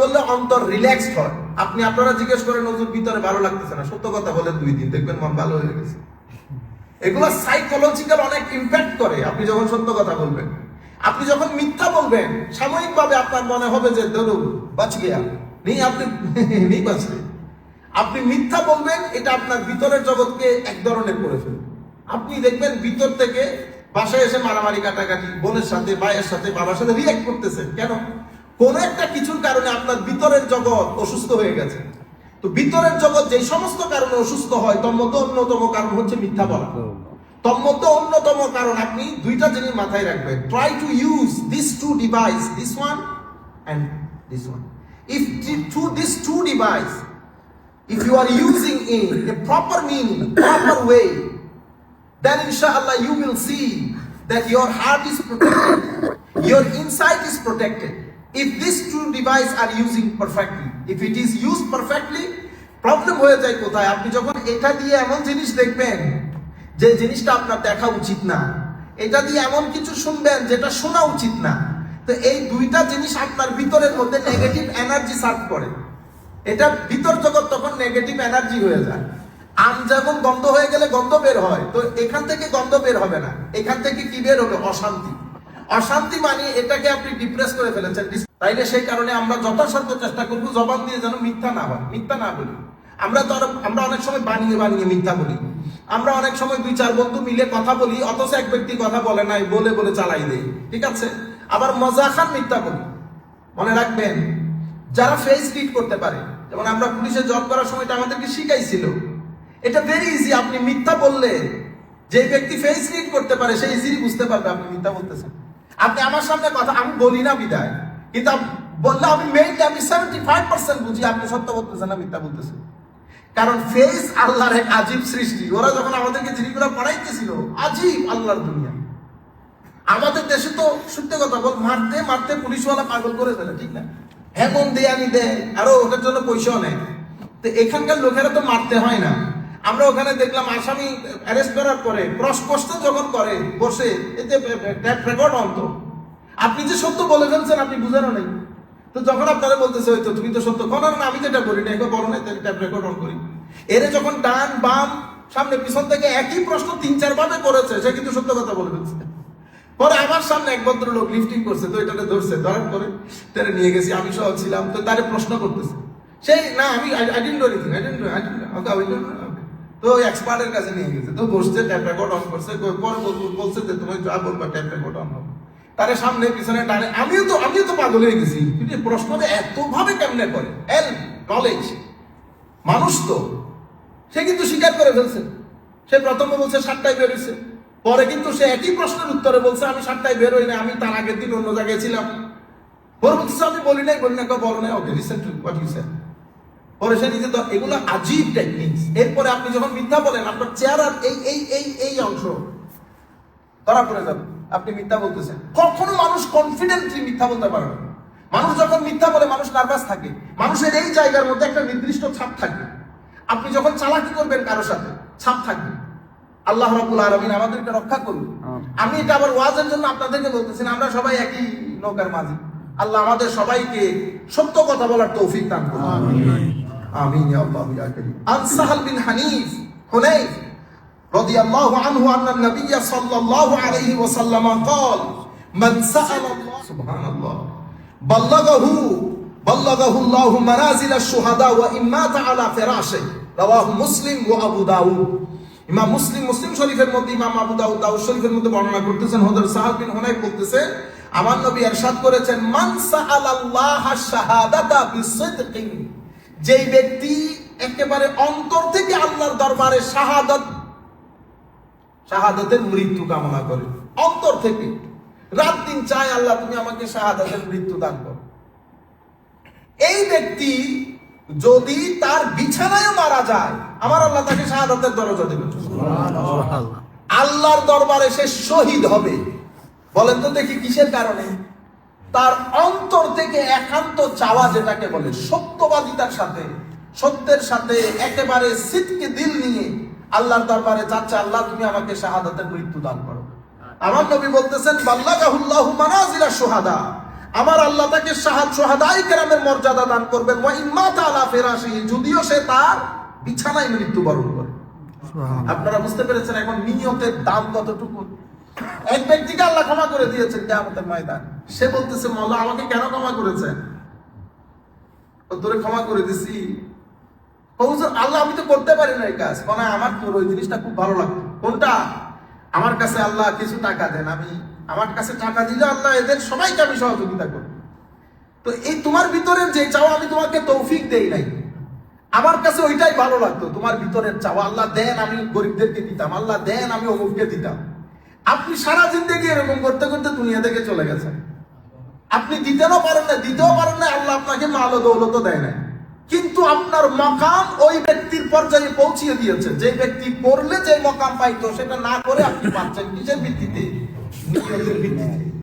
বললে অন্তর রিল্যাক্সড হয়। আপনি আপনারা জিজ্ঞেস করেন নজর ভিতরে ভালো লাগতেছে না? সত্য কথা বলেন দুই দিন দেখবেন মন ভালো হয়ে গেছে। এগুলো সাইকোলজিক্যাল অনেক ইম্প্যাক্ট করে, আপনি যখন সত্য কথা বলবেন। আপনি যখন মিথ্যা বলবেন, সাময়িকভাবে আপনার মনে হবে যে ধরুন বাঁচ নেই আপনি, নেই বাঁচবে আপনি মিথ্যা বলবেন, এটা আপনার ভিতরের জগৎকে এক ধরনের করে ফেলবে। আপনি দেখবেন ভিতর থেকে বাসায় এসে মারামারি, কাটাকাটি, বোনের সাথে ভাইয়ের সাথে, বাবার সাথে রিয়াক্ট করতেছেন। কেন? কোন একটা কিছুর কারণে আপনার ভিতরের জগৎ অসুস্থ হয়ে গেছে। তো ভিতরের জগৎ যে সমস্ত কারণে অসুস্থ হয় মধ্যে অন্যতম কারণ হচ্ছে মিথ্যা বলা। মধ্যে অন্যতম কারণ আপনি দুইটা জিনিস মাথায় রাখবেন। Try to use this two device this one and this one if two this two device if you are using in a proper meaning, proper way, then inshallah you will see that your heart is protected, your insight is protected. If these two devices are using perfectly, if it is used perfectly, problem হয়ে যায় কোথায়? আপনি যখন এটা দিয়ে এমন জিনিস দেখবেন যে জিনিসটা আপনার দেখা উচিত না এটা দিয়ে এমন কিছু শুনবেন যেটা শোনা উচিত না তো এই দুইটা জিনিস আপনার ভিতরের মধ্যে নেগেটিভ এনার্জি সার্ভ করে। এটা ভিতর জগৎ তখন নেগেটিভ এনার্জি হয়ে যায়। আম যেমন গন্ধ হয়ে গেলে গন্ধ বের হয় তো এখান থেকে গন্ধ বের হবে না। এখান থেকে কি বের হবে অশান্তি। অশান্তি মানে এটাকে আপনি ডিপ্রেস করে ফেলেছেন তাইলে সেই কারণে আমরা যথাসাধ্য চেষ্টা করব জবান দিয়ে যেন মিথ্যা না হয়। মিথ্যা না বলি। আমরা তো আমরা অনেক সময় বানিয়ে বানিয়ে মিথ্যা বলি। আমরা অনেক সময় দুই চার বন্ধু মিলে কথা বলি, অথচ এক ব্যক্তি কথা বলে নাই, বলে বলে চালাই দেই। ঠিক আছে? আবার মজা খান মিথ্যা বলি। মনে রাখবেন, যারা ফেস রিড করতে পারে, যেমন আমরা পুলিশে জব করার সময়টা আমাদেরকে শিখাইছিল, এটা ভেরি ইজি আপনি মিথ্যা বললে, যে ব্যক্তি ফেস রিড করতে পারে, সে ইজিলি বুঝতে পারবে আপনি মিথ্যা বলতেছেন। আপনি আমার সামনে কথা, আমি বলি না বিদায়। কিন্তু বললে আমি মেইনলি আমি সেভেন্টি ফাইভ পার্সেন্ট বুঝি, আপনি সত্য বলতেছেন, না মিথ্যা বলতেছেন। কারণ ফেস আল্লাহর এক আজীব সৃষ্টি। ওরা যখন আমাদেরকে জিনিসগুলো পড়াইতেছিল, আজীব আল্লাহর দুনিয়া। আমাদের দেশে তো সত্য কথা বল, মারতে মারতে পুলিশওয়ালা পাগল করে ফেলে, ঠিক না? হেমন দেয়ানি দেয়, আরও ওটার জন্য পয়সাও নেয়। তো এখানকার লোকেরা তো মারতে হয় না। আমরা ওখানে দেখলাম আসামি অ্যারেস্ট করার পরে ক্রস কোস্ট যখন করে, বসে, এতে রেকর্ড অন তো আপনি যে সত্য বলে ফেলছেন, আপনি বুঝানো নেই। তো যখন আপনারা বলতেছে হয়তো তুমি তো সত্য কোনো না, আমি যেটা করি না একবার বলো না ট্যাপ রেকর্ড অন করি। এরে যখন ডান বাম সামনে পিছন থেকে একই প্রশ্ন তিন, চার ভাবে করেছে, সে কিন্তু সত্য কথা বলে ফেলছে। পরে আমার সামনে এক ভদ্রলোক লিফটিং করছে, তো এটাকে ধরছে ধরার পরে তারে নিয়ে গেছি, আমি সহ ছিলাম। তো তারে প্রশ্ন করতেছে। সেই না, আমি I didn't do anything I didn't I didn't তো এক্সপার্টের কাছে নিয়ে গেছে, তো বসছে ট্যাপ রেকর্ড অন করছে পরে বল- বলছে যে তুমি যা বলবা ট্যাপ রেকর্ড অন হবে। তারে সামনে, পিছনে টানে আমিও তো আমিও তো পাগল হয়ে গেছি। কিন্তু প্রশ্নটা এত ভাবে কেমনে করে? এল নলেজ মানুষ তো। সে কিন্তু স্বীকার করে ফেলছে। সে প্রথমে বলছে সাতটায় বেরোইছে পরে কিন্তু সে একই প্রশ্নের উত্তরে বলছে, আমি সাতটায় বেরোই না আমি তার আগের দিন অন্য জায়গায় ছিলাম। পরে বলছে, আমি বলি নাই, বলি না বলো নাই। Okay listen what you sir পরে সে নিজে এগুলো আজীব টেকনিক্স এরপরে আপনি যখন মিথ্যা বলেন, আপনার চেহারার এই এই এই এই অংশ ধরা পড়ে যাবে। আপনি মিথ্যা বলতেছেন। কখনো মানুষ কনফিডেন্টলি মিথ্যা বলতে পারে না। মানুষ যখন মিথ্যা বলে মানুষ নার্ভাস থাকে। মানুষের এই জায়গার মধ্যে একটা নির্দিষ্ট ছাপ থাকবে। আপনি যখন চালাকি করবেন কারোর সাথে ছাপ থাকবে। আল্লাহ রাব্বুল আলামিন আমাদেরকে রক্ষা করুন। আমি এটা আবার ওয়াজের জন্য আপনাদেরকে বলতেছি আমরা সবাই একই নৌকার মাঝি। আল্লাহ আমাদের সবাইকে সত্য কথা বলার তৌফিক দান করুন। আমিন। আল্লাহ ইয়া কারীম আন বিন হানিফ হুনাইফ رضي الله عنه أن النبي صلى الله عليه وسلم قال من سأل الله سبحان الله بلغه بلغه الله منازل الشهداء وإن مات على فراشه رواه مسلم وأبو داود ইমাম মুসলিম মুসলিম শরীফের মধ্যে ইমাম আবু দাউদ দাউদ শরীফের মধ্যে বর্ণনা করতেছেন হযরত সাহাব বিন হুনাইফ বলতেছে আমার নবী ইরশাদ করেছেন মান সাআলাল্লাহ শাহাদাতা বিসিদকিন যেই ব্যক্তি একেবারে অন্তর থেকে আল্লাহর দরবারে শাহাদাত শাহাদাতের মৃত্যু কামনা করে। অন্তর থেকে। রাত দিন চায় আল্লাহ তুমি আমাকে শাহাদাতের মৃত্যু দান করো। এই ব্যক্তি যদি তার বিছানায় মারা যায় আমার আল্লাহ তাকে শাহাদাতের দরজা দেবেন। আল্লাহর দরবারে সে শহীদ হবে। বলেন তো দেখি কিসের কারণে? তার অন্তর থেকে একান্ত চাওয়া যেটাকে বলে সত্যবাদিতার সাথে সত্যের সাথে একেবারে সিটকে দিল নিয়ে আল্লাহর দরবারে চাচ্ছে আল্লাহ তুমি আমাকে শাহাদাতের মৃত্যু দান করো। আমার নবী বলতেছেন বাল্লাগাহুল্লাহু মানাজিলা সুহাদা আমার আল্লাহ তাকে সাহায্য সোহাদাই কেরামের মর্যাদা দান করবেন। ওয়া ইম্মা তাআলা ফিরাশি যদিও সে তার বিছানায় মৃত্যুবরণ করে। আপনারা বুঝতে পেরেছেন এখন নিয়তের দাম কতটুকু? এক ব্যক্তিকে আল্লাহ ক্ষমা করে দিয়েছেন কিয়ামতের ময়দান। সে বলতেছে মাওলা আমাকে কেন ক্ষমা করেছেন? তোরে ক্ষমা করে দিছি। হুজুর, আল্লাহ আমি তো করতে পারি না এই কাজ। মানে আমার তোর ওই জিনিসটা খুব ভালো লাগতো। কোনটা? আমার কাছে আল্লাহ কিছু টাকা দেন আমি আমার কাছে টাকা দিলে আল্লাহ এদের সবাইকে আমি সহযোগিতা করি। তো এই তোমার ভিতরের যে চাও আমি তোমাকে তৌফিক দেই নাই। আমার কাছে ওইটাই ভালো লাগতো তোমার ভিতরের চাওয়া। আল্লাহ দেন আমি গরিবদেরকে দিতাম। আল্লাহ দেন আমি অমুককে দিতাম। আপনি সারা জিন্দগি এরকম করতে করতে দুনিয়া থেকে চলে গেছেন। আপনি দিতেও পারেন না দিতেও পারেন না আল্লাহ আপনাকে মাল দৌলত দেয় না কিন্তু আপনার মকাম ওই ব্যক্তির পর্যায়ে পৌঁছিয়ে দিয়েছে। যে ব্যক্তি করলে যে মকাম পাইতো, সেটা না করে আপনি পাচ্ছেন নিজের ভিত্তিতে? নিজের ভিত্তিতে।